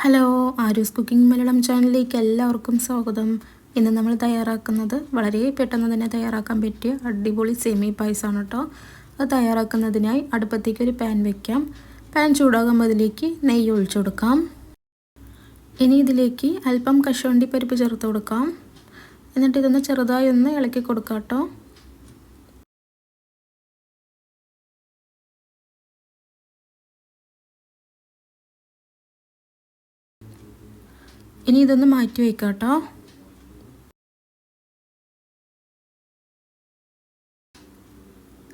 Hello Aaru's cooking Malayalam ചാനലിലേക്ക് എല്ലാവർക്കും സ്വാഗതം. ഇന്ന് നമ്മൾ തയ്യാറാക്കുന്നത് വളരെ പെട്ടെന്ന് തന്നെ തയ്യാറാക്കാൻ പറ്റിയ അടിപൊളി സെമി പായസമാണ് കേട്ടോ അത് തയ്യാറാക്കുന്നതിനായി അടുപ്പത്തേക്ക് ഒരു പാൻ വെക്കാം. പാൻ ചൂടാകുമ്പോൾ അതിലേക്ക് നെയ്യ് ഒഴിച്ചു കൊടുക്കാം. ഇനി ഇതിലേക്ക് അല്പം കശുവണ്ടി പരിപ്പ് ചേർത്ത് കൊടുക്കാം. എന്നിട്ട് ഇതൊന്ന് ചെറുതായി ഒന്ന് ഇളക്കി കൊടുക്കാം കേട്ടോ ഇനി ഇതൊന്ന് മാറ്റി വയ്ക്കാം കേട്ടോ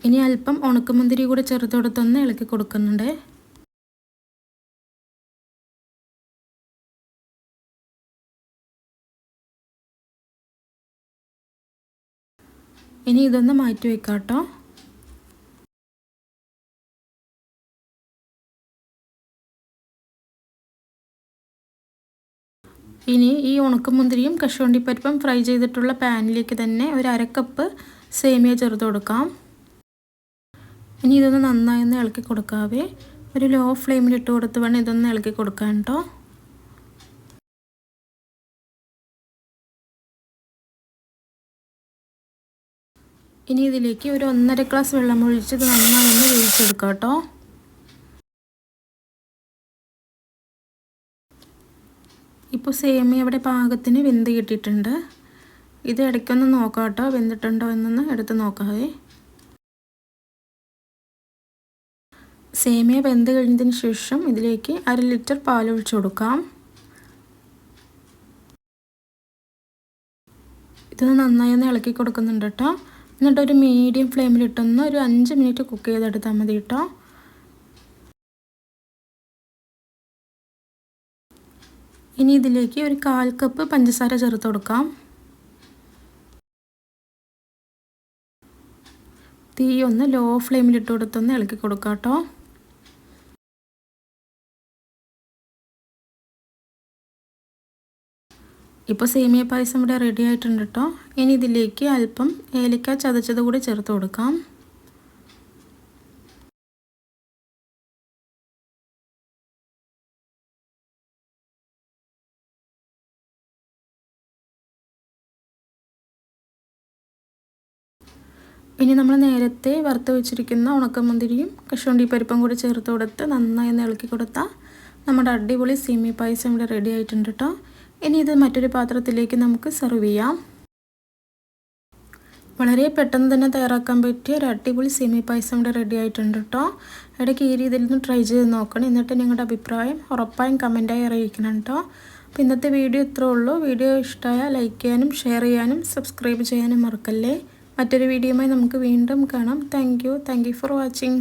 ഇനി അല്പം ഉണക്കമുന്തിരി കൂടെ ചെറുതോടത്തൊന്ന് ഇളക്കി കൊടുക്കുന്നുണ്ട്. ഇനി ഇതൊന്ന് മാറ്റി വയ്ക്കാം കേട്ടോ ഇനി ഈ ഉണക്കമുന്തിരിയും കശുവണ്ടിപ്പരിപ്പും ഫ്രൈ ചെയ്തിട്ടുള്ള പാനിലേക്ക് തന്നെ ഒരു അരക്കപ്പ് സേമിയ ചേർത്ത് കൊടുക്കാം. ഇനി ഇതൊന്ന് നന്നായി ഒന്ന് ഇളക്കി കൊടുക്കാവേ. ഒരു ലോ ഫ്ലെയിമിൽ ഇട്ട് കൊടുത്ത് വേണം ഇതൊന്ന് ഇളക്കി കൊടുക്കാൻ കേട്ടോ ഇനി ഇതിലേക്ക് ഒരു ഒന്നര ഗ്ലാസ് വെള്ളം ഒഴിച്ച് ഇത് നന്നായി ഒന്ന് വേവിച്ചെടുക്കാം കേട്ടോ ഇപ്പോൾ സേമിയ പാകത്തിന് വെന്ത് കിട്ടിയിട്ടുണ്ട്. ഇത് ഇടയ്ക്കൊന്ന് നോക്കാം കേട്ടോ. വെന്തിട്ടുണ്ടോ എന്നൊന്ന് എടുത്ത് നോക്കാവേ സേമിയ വെന്ത് കഴിഞ്ഞതിന് ശേഷം ഇതിലേക്ക് അര ലിറ്റർ പാൽ ഒഴിച്ചു കൊടുക്കാം. ഇത് നന്നായി ഒന്ന് ഇളക്കി കൊടുക്കുന്നുണ്ട് കേട്ടോ. എന്നിട്ട് ഒരു മീഡിയം ഫ്ലെയിമിലിട്ടൊന്ന് ഒരു അഞ്ച് മിനിറ്റ് കുക്ക് ചെയ്തെടുത്താൽ മതി കേട്ടോ. ഇനി ഇതിലേക്ക് ഒരു കാൽ കപ്പ് പഞ്ചസാര ചേർത്ത് കൊടുക്കാം. തീ ഒന്ന് ലോ ഫ്ലെയിമിൽ ഇട്ട് കൊടുത്തൊന്ന് ഇളക്കി കൊടുക്കാം കേട്ടോ. ഇപ്പോൾ സേമിയ പായസം ഇവിടെ റെഡി ആയിട്ടുണ്ട് കേട്ടോ. ഇനി ഇതിലേക്ക് അല്പം ഏലക്ക ചതച്ചത് കൂടി ചേർത്ത് കൊടുക്കാം. ഇനി നമ്മൾ നേരത്തെ വറുത്ത് വെച്ചിരിക്കുന്ന ഉണക്കമുന്തിരിയും കശുവണ്ടി പരിപ്പും കൂടി ചേർത്ത് കൊടുത്ത് നന്നായി ഒന്ന് ഇളക്കി കൊടുത്താൽ നമ്മുടെ അടിപൊളി സീമി പായസം ഇവിടെ റെഡി ആയിട്ടുണ്ട് കേട്ടോ ഇനി ഇത് മറ്റൊരു പാത്രത്തിലേക്ക് നമുക്ക് സെർവ് ചെയ്യാം. വളരെ പെട്ടെന്ന് തന്നെ തയ്യാറാക്കാൻ പറ്റിയ ഒരു അടിപൊളി സീമി പായസം ഇവിടെ റെഡി ആയിട്ടുണ്ട് കേട്ടോ ഇടയ്ക്ക് ഈ രീതിയിൽ ട്രൈ ചെയ്ത് നോക്കണം. എന്നിട്ട് നിങ്ങളുടെ അഭിപ്രായം ഉറപ്പായും കമന്റായി അറിയിക്കണം കേട്ടോ അപ്പോൾ ഇന്നത്തെ വീഡിയോ ഇത്രേ ഉള്ളൂ. വീഡിയോ ഇഷ്ടമായ ലൈക്ക് ചെയ്യാനും ഷെയർ ചെയ്യാനും സബ്സ്ക്രൈബ് ചെയ്യാനും മറക്കല്ലേ? മറ്റൊരു വീഡിയോയുമായി നമുക്ക് വീണ്ടും കാണാം. Thank you thank you for watching